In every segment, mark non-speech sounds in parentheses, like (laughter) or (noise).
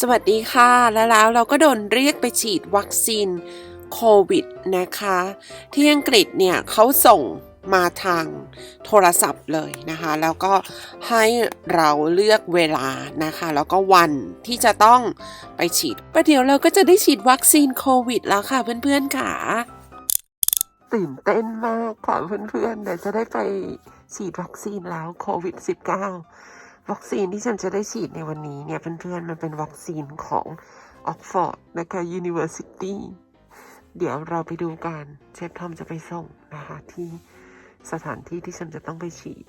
สวัสดีค่ะ แล้วแล้วเราก็โดนเรียกไปฉีดวัคซีนโควิดนะคะ ที่อังกฤษเนี่ยเขาส่งมาทางโทรศัพท์เลยนะคะ แล้วก็ให้เราเลือกเวลานะคะ แล้วก็วันที่จะต้องไปฉีดประเดี๋ยวเราก็จะได้ฉีดวัคซีนโควิดแล้วค่ะเพื่อนๆค่ะตื่นเต้นมากค่ะเพื่อนๆเดี๋ยวจะได้ไปฉีดวัคซีนแล้วโควิด -19 วัคซีนที่ฉันจะได้ฉีดในวันนี้เนี่ยเพื่อนๆมันเป็นวัคซีนของออกฟอร์ดนะคะ University เดี๋ยวเราไปดูกันเชฟทอมจะไปส่งนะคะที่สถานที่ที่ฉันจะต้องไปฉีด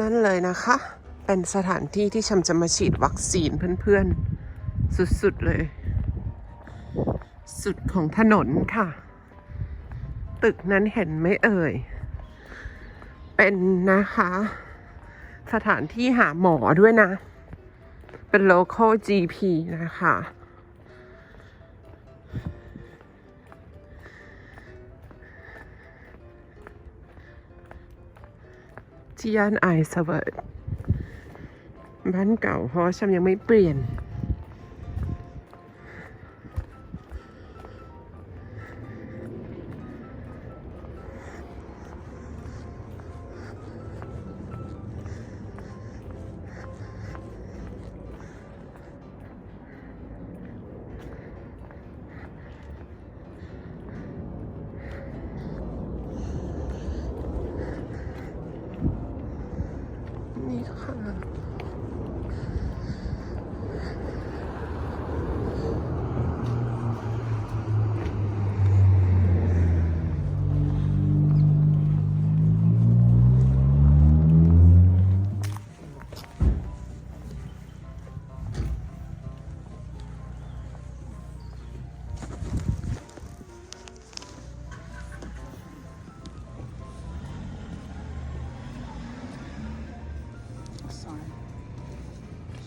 นั่นเลยนะคะ เป็นสถานที่ที่ฉันจะมาฉีดวัคซีนเพื่อนๆ สุดๆเลย สุดของถนนค่ะ ตึกนั้นเห็นไหมเอ่ย เป็นนะคะ สถานที่หาหมอด้วยนะ เป็น local GP นะคะที่ย่านไอสเวิร์ดบ้านเก่าเพราะว่าฉันยังไม่เปลี่ยน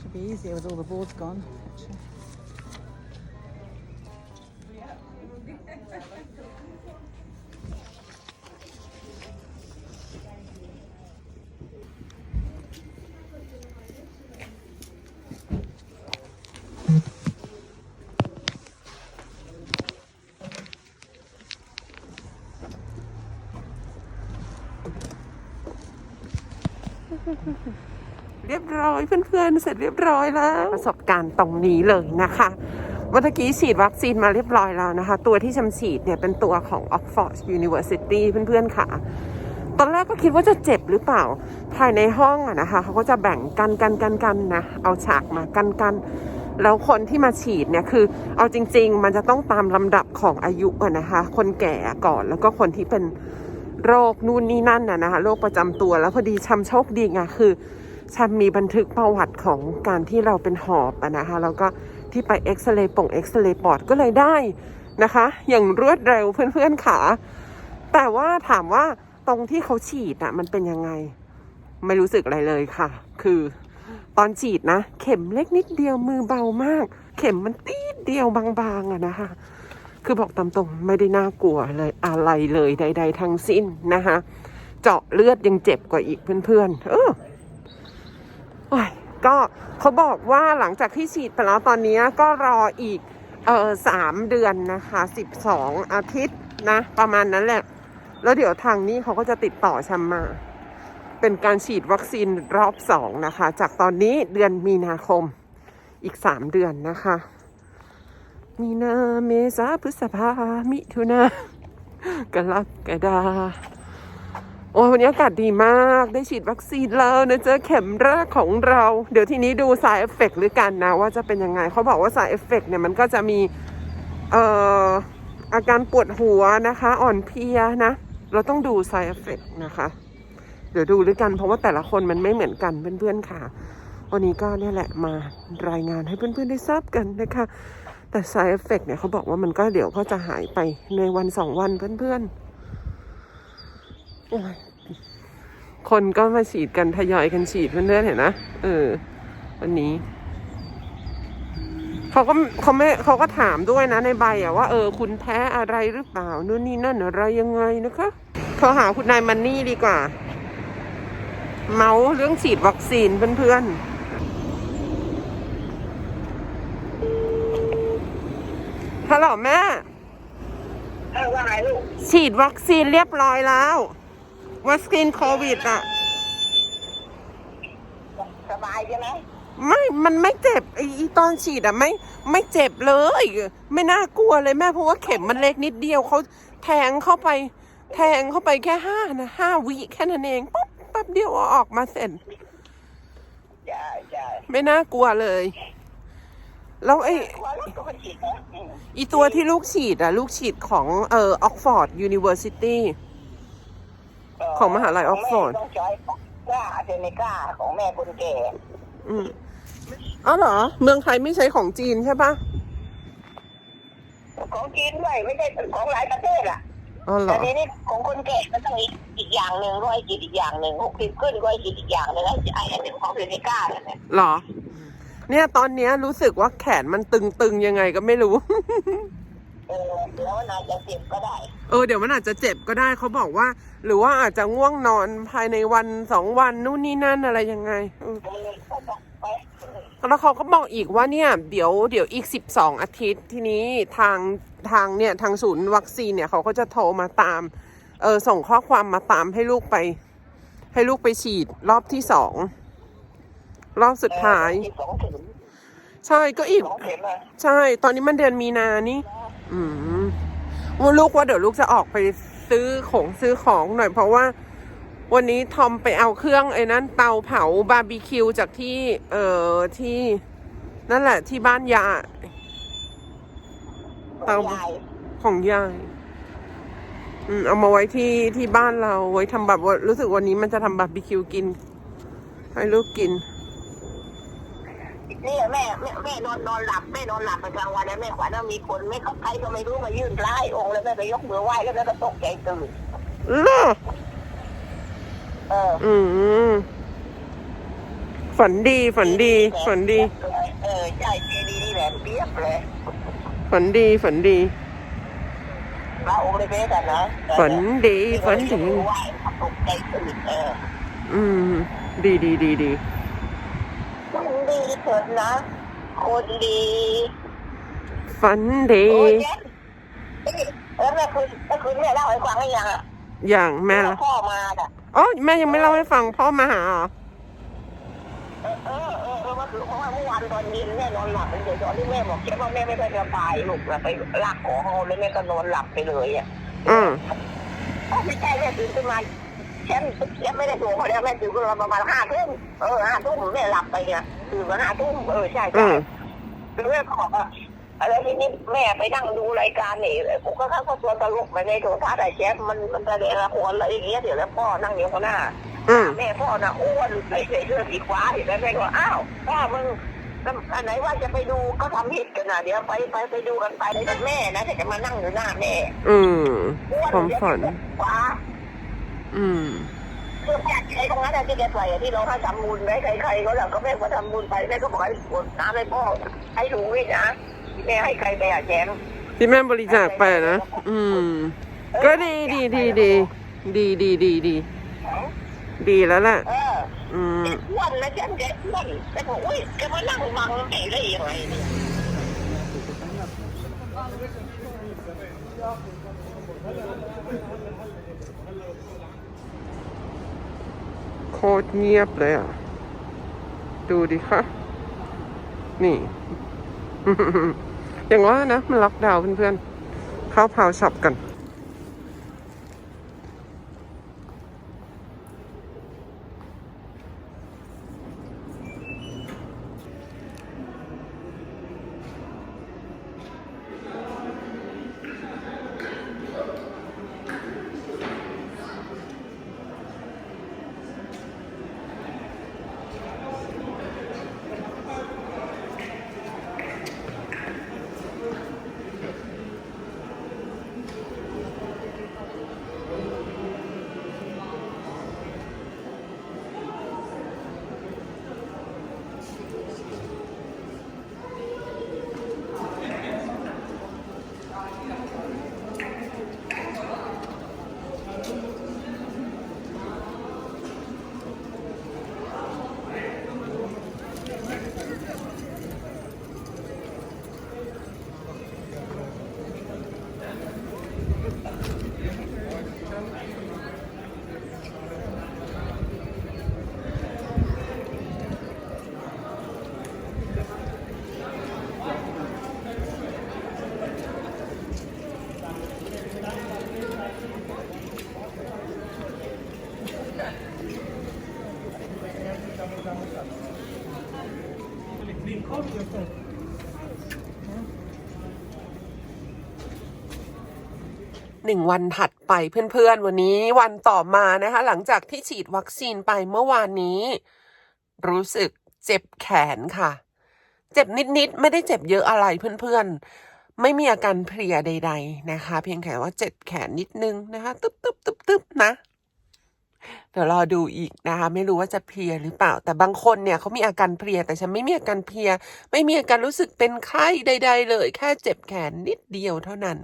Should be easier with all the boards gone. (laughs) เรียบร้อยเพื่อนๆ เสร็จเรียบร้อยแล้ว ประสบการณ์ตรงนี้เลยนะคะเมื่อกี้ฉีดวัคซีนมาเรียบร้อยแล้วนะคะ ตัวที่ชำฉีดเนี่ยเป็นตัวของ Oxford University เพื่อนๆค่ะ ตอนแรกก็คิดว่าจะเจ็บหรือเปล่า ภายในห้องอะนะคะเขาก็จะแบ่งกันกันกันกันนะ เอาฉากมากันกัน แล้วคนที่มาฉีดเนี่ยคือ เอาจริง ๆ มันจะต้องตามลำดับของอายุอะนะคะ คนแก่ก่อนแล้วก็คนที่เป็นโรคนู่นนี่นั่นน่ะนะคะโรคประจำตัวแล้วพอดีชำโชคดีไงคือ ชำมีบันทึกประวัติของการที่เราเป็นหอบอะนะคะ แล้วก็ที่ไปเอ็กซเรย์ป่งเอ็กซเรย์ปอดก็เลยได้นะคะ อย่างรวดเร็วเพื่อนๆขาแต่ว่าถามว่าตรงที่เขาฉีดอะมันเป็นยังไง ไม่รู้สึกอะไรเลยค่ะ คือตอนฉีดนะ เข็มเล็กนิดเดียวมือเบามาก เข็มมันตีดเดียวบางๆอะนะคะ คือบอกตามตรงไม่ได้น่ากลัวเลยอะไรเลยใด ๆ ทั้งสิ้นนะคะ เจาะเลือดยังเจ็บกว่าอีกเพื่อนๆ เออโอ้ย ก็เขาบอกว่าหลังจากที่ฉีดไปแล้วตอนนี้ก็รออีกเออสามเดือนนะคะสิบสองอาทิตย์นะ ประมาณนั้นแหละ แล้วเดี๋ยวทางนี้เขาก็จะติดต่อชัมมา เป็นการฉีดวัคซีนรอบสองนะคะ จากตอนนี้เดือนมีนาคมอีกสามเดือนนะคะ มีนาเมษาพฤษภามิถุนากรกฎา โอ้วันนี้อากาศดีมากได้ฉีดวัคซีนแล้วนะเจอเข็มแรกของเรา เดี๋ยวทีนี้ดูสายเอฟเฟกหรือกันนะ ว่าจะเป็นยังไงเขาบอกว่าสายเอฟเฟกเนี่ยมันก็จะมีเอ่ออาการปวดหัวนะคะ อ่อนเพลียนะ เราต้องดูสายเอฟเฟกนะคะ เดี๋ยวดูด้วยกันเพราะว่าแต่ละคนมันไม่เหมือนกันเพื่อนๆค่ะ วันนี้ก็เนี่ยแหละมารายงานให้เพื่อนๆได้ทราบกันนะคะ แต่ side effect เนี่ยเขาบอกว่ามันก็เดี๋ยวก็จะหายไปในวันสองวันเพื่อนๆ คนก็มาฉีดกันทยอยกันฉีดเพื่อนๆเห็นนะเออ วันนี้เขาก็เขาไม่เขาก็ถามด้วยนะในใบอะว่าเออคุณแพ้อะไรหรือเปล่านู่นนี่นั่นอะไรยังไงนะคะโทรหาคุณนายมันนี่ดีกว่า เมาส์เรื่องฉีดวัคซีนเพื่อนๆฮัลโหลแม่เออว่าไงลูกฉีดวัคซีนเรียบร้อยแล้ว วัคซีนโควิดอะ สบายใช่ไหมไม่ มันไม่เจ็บไออีตอนฉีดอะไม่ไม่เจ็บเลย ไม่น่ากลัวเลยแม่เพราะว่าเข็มมันเล็กนิดเดียวเขาแทงเข้าไป แทงเข้าไปแค่ห้านะห้าวิแค่นั้นเองปุ๊บแป๊บเดียวเอาออกมาเสร็จจ้าจ้าไม่น่ากลัวเลย แล้วไอ้ว่าลูกก็คนฉีดนะอืมอีตัวที่ลูกฉีดอะลูกฉีดของเอ่อออกฟอร์ดยูนิเวอร์ซิตี้เของมหาลัยออกฟอร์ดขงแม่ต้องใช้กล้าเซเนก้าของแม่คนแก่อืมอ๋อเหรอ เมืองไทยไม่ใช้ของจีนใช่ปะของจีนด้วยไม่ใช่ของหลายประเทศอะอ๋อเหรแต่อทีนี้ของคนแก่มันต้องอีกอีกอย่างหนึ่งร้อยจีดอีกอย่างหนึ่งหกสิบขึ้นร้อยจีดอีกอย่างหนึ่งไอ้ไอ้อันหนึ่งของเซเนก้าเนี่ยเหรอ เนี่ยตอนเนี้ยรู้สึกว่าแขนมันตึงๆยังไงก็ไม่รู้ เออแล้วน่าจะเจ็บก็ได้ เออเดี๋ยวมันอาจจะเจ็บก็ได้เขาบอกว่า หรือว่าอาจจะง่วงนอนภายในวันสองวันนู่นนี่นั่นอะไรยังไงเออเออก็ต้องไปแล้วเขาก็บอกอีกว่าเนี่ยเดี๋ยวเดี๋ยวอีกสิบสองอาทิตย์ทีนี้ทางทางเนี่ยทางศูนย์วัคซีนเนี่ยเขาก็จะโทรมาตามเออส่งข้อความมาตามให้ลูกไป ให้ลูกไปฉีดรอบที่สองรอบสุดท้ายสองถึงใช่ก็อีกสองเข็มอะใช่ ตอนนี้มันเดือนมีนานี่ อืมว่าลูกว่าเดี๋ยวลูกจะออกไปซื้อของซื้อของหน่อยเพราะว่า วันนี้ทอมไปเอาเครื่องไอ้นั้นเตาเผาบาร์บีคิวจากที่เอ่อที่นั่นแหละที่บ้านยาเตาใหญ่ของยายอืมเอามาไว้ที่ที่บ้านเราไว้ทำแบบว่ารู้สึกวันนี้มันจะทำบาร์บีคิวกิน ให้ลูกกิน นี่แม่แม่แม่นอนนอนหลับแม่นอนหลับไปกลางวันแล้วแม่ขวัญว่ามีคนไม่เขาใครก็ไม่รู้มายื่นร้ายองค์แล้วแม่ไปยกมือไหว้แล้วแม่ก็ตกใจตื่นเลอเอออืมฝันดีฝันดีฝันดี เออใช่ดีดีนี่แหละเปียบเลยฝันดีฝันดีพระองค์เลยเป๊ะกันนะฝันดีฝันดีไหว้ตกใจตื่นเอออืม ดีดีดีดี เถิดนะคนดีฝันดีโอ้ยแล้วแม่คืนแม่คืนแม่เล่าให้ฟังให้ยังอะอย่างแม่ละพ่อมาอะอ๋อแม่ยังไม่เล่าให้ฟังพ่อมาหาเอเอเออเออเออเมื่อคืนเพราะว่าเมื่อวานตอนเย็นแม่นอนหลับเป็นเดี๋ยวตอนที่แม่บอกแค่ว่าแม่ไม่ค่อยสบายลูกไปลากของเอาแล้วแม่ก็นอนหลับไปเลยอะอืมไม่ใช่แม่ตื่นขึ้นมา แค่แค่ไม่ได้ตัวเขาแล้วแม่ตื่นขึ้นมาประมาณห้าทุ่มเออห้าทุ่มแม่หลับไปเนี่ยตื่นมาห้าทุ่มเออใช่ใช่มแล้วแม่บอกว่าอะไรทีนี้แม่ไปนั่งดูรายการนี่ผมก็เข้าก็ชวนตลกไปในโทรทัศน์ไอ้แจ๊คมันมันแสดงละครอะไรอย่างเงี้ยเดี๋ยวแล้วพ่อนั่งอยู่ข้างหน้าแม่พ่อน่ะอ้วนใส่เสื้อสีฟ้าเห็นไหมแม่ก็บอกอ้าวพ่อมึงอันไหนว่าจะไปดูก็ทำผิดกันนะเดี๋ยวไปไปไปดูกันไปเลยแต่แม่นะแต่จะมานั่งอยู่หน้าแม่ อืมอ้วนความฝันฟ้า อืมเสื้อผ้าใครตรงนั้นน่ะที่แกใส่อะที่เราให้ทำบุญไว้ใครๆก็แล้วก็แม่ก็ทำบุญไปแม่ก็บอกให้กดน้ำให้พ่อให้ถุงนี่นะแม่ให้ใครไปอะแจมที่แม่บริจาคไปนะ อืม ก็ดีดีดีดีดีดีดีดีดีแล้วแหละเอออืมแกอ้วนนะแจมแกอ้วนแกบอกอุ้ยแกมานั่งบังแกได้ยังไงเนี่ย โคตรเงียบเลยอะ ดูดิคะนี่ อย่างว่านะ มันล็อกดาวน์เพื่อนๆ เข้าพาวช็อปกัน หนึ่งวันถัดไปเพื่อนๆ วันนี้วันต่อมานะคะ หลังจากที่ฉีดวัคซีนไปเมื่อวานนี้ รู้สึกเจ็บแขนค่ะ เจ็บนิดๆ ไม่ได้เจ็บเยอะอะไรเพื่อนๆ ไม่มีอาการเพลียใด ๆ นะคะ เพียงแค่ว่าเจ็บแขนนิดนึงนะคะ ตึ๊บตึ๊บตึ๊บตึ๊บนะ เดี๋ยวรอดูอีกนะคะไม่รู้ว่าจะเพลียหรือเปล่า แต่บางคนเนี่ยเขามีอาการเพลียแต่ฉันไม่มีอาการเพลีย ไม่มีอาการรู้สึกเป็นไข้ใด ๆ เลย แค่เจ็บแขนนิดเดียวเท่านั้น